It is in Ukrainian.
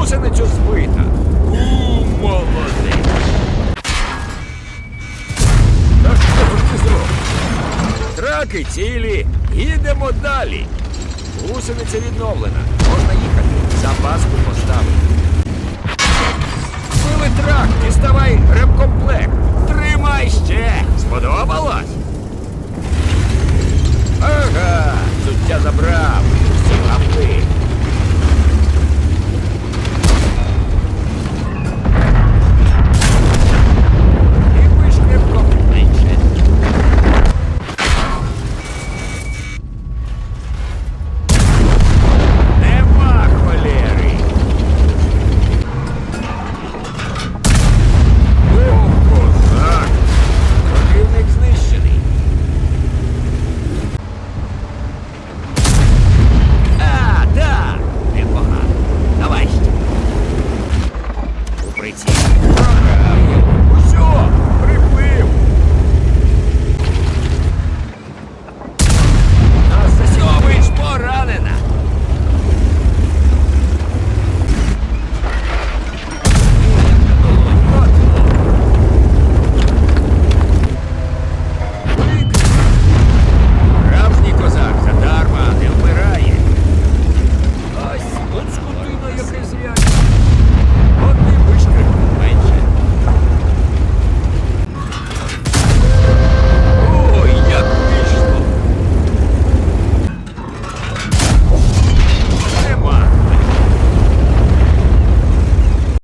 гусеницю збита. У молодець. Та що ж ти зробив? Траки цілі. Їдемо далі. Гусениця відновлена. Можна їхати.